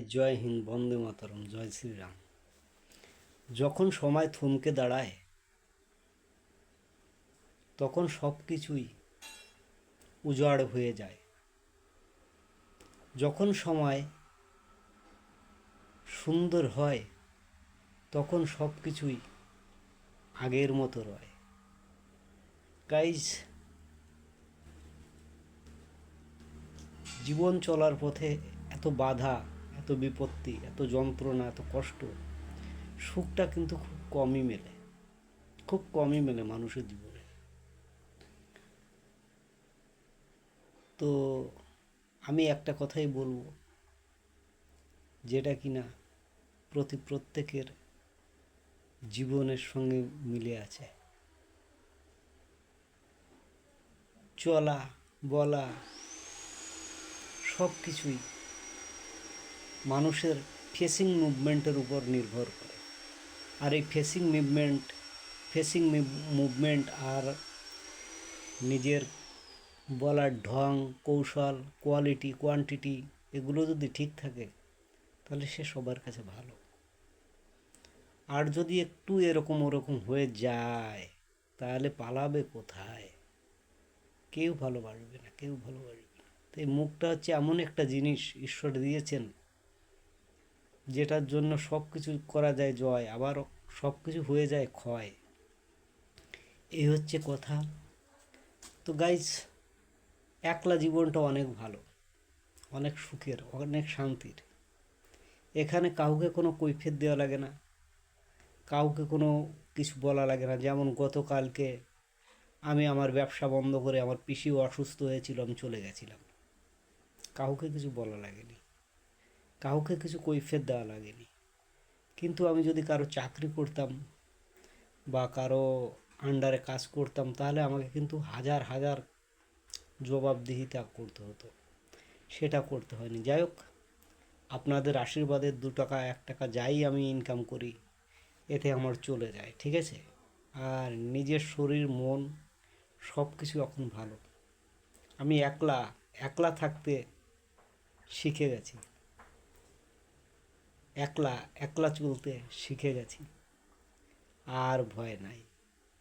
জয় হিন্দ, বন্দে মাতরম, জয় শ্রীরাম। যখন সময় থমকে দাঁড়ায়, তখন সব কিছুই উজাড় হয়ে যায়। যখন সময় সুন্দর হয়, তখন সব কিছুই আগের মতো রয়। গাইজ, জীবন চলার পথে এত বাধা এত বিপত্তি, এত যন্ত্রণা, এত কষ্ট, সুখটা কিন্তু খুব কমই মেলে। খুব কমই মেলে মানুষের জীবনে। তো আমি একটা কথাই বলব, যেটা কিনা প্রতি প্রত্যেকের জীবনের সঙ্গে মিলে আছে। চলা, বলা সব কিছুই মানুষের ফেসিং মুভমেন্টের উপর নির্ভর করে। আর এই ফেসিং মুভমেন্ট ফেসিং মুভমেন্ট আর নিজের বলার ঢং, কৌশল কোয়ালিটি কোয়ান্টিটি এগুলো যদি ঠিক থাকে, তাহলে সে সবার কাছে ভালো। আর যদি একটু এরকম ওরকম হয়ে যায়, তাহলে পালাবে কোথায়? কেউ ভালোবাসবে না, কেউ ভালোবাসবে না। তো এই মুখটা হচ্ছে এমন একটা জিনিস ঈশ্বর দিয়েছেন যেটার জন্য সব কিছু করা যায় জয়, আবার সব কিছু হয়ে যায় ক্ষয়। এই হচ্ছে কথা। তো গাইজ একলা জীবনটা অনেক ভালো, অনেক সুখের, অনেক শান্তির। এখানে কাউকে কোনো কৈফিয়ত দেওয়া লাগে না, কাউকে কোনো কিছু বলা লাগে না। যেমন গতকালকে আমি আমার ব্যবসা বন্ধ করে আমার পিসিও অসুস্থ হয়েছিল, আমি চলে গেছিলাম। কাউকে কিছু বলা লাগেনি। কাউকে কিছু কৈফিয়ত দেওয়া লাগেনি। কিন্তু আমি যদি কারও চাকরি করতাম বা কারও আন্ডারে কাজ করতাম, তাহলে আমাকে কিন্তু হাজার হাজার জবাবদিহিতা করতে হতো। সেটা করতে হয়নি। যাই হোক, আপনাদের আশীর্বাদের দু টাকা, এক টাকা যাই আমি ইনকাম করি, এতে আমার চলে যায়, ঠিক আছে? আর নিজের শরীর, মন সব কিছু এখন ভালো। আমি একলা একলা থাকতে শিখে গেছি। একলা একলা চলতে শিখে গেছি। আর ভয় নাই,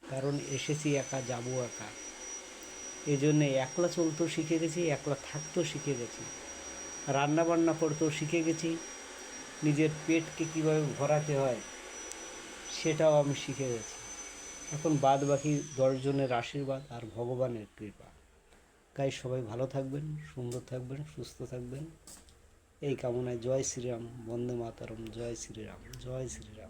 কারণ এসেছি একা, যাব একা। এই জন্যে একলা চলতেও শিখে গেছি, একলা থাকতেও শিখে গেছি। রান্না বান্না করতেও শিখে গেছি। নিজের পেটকে কীভাবে ভরাতে হয়, সেটাও আমি শিখে গেছি। এখন বাদ বাকি দশজনের আশীর্বাদ আর ভগবানের কৃপা। তাই সবাই ভালো থাকবেন, সুন্দর থাকবেন, সুস্থ থাকবেন। এই কামনায় জয় শ্রীরাম বন্দে মাতারম জয় শ্রীরাম জয় শ্রীরাম।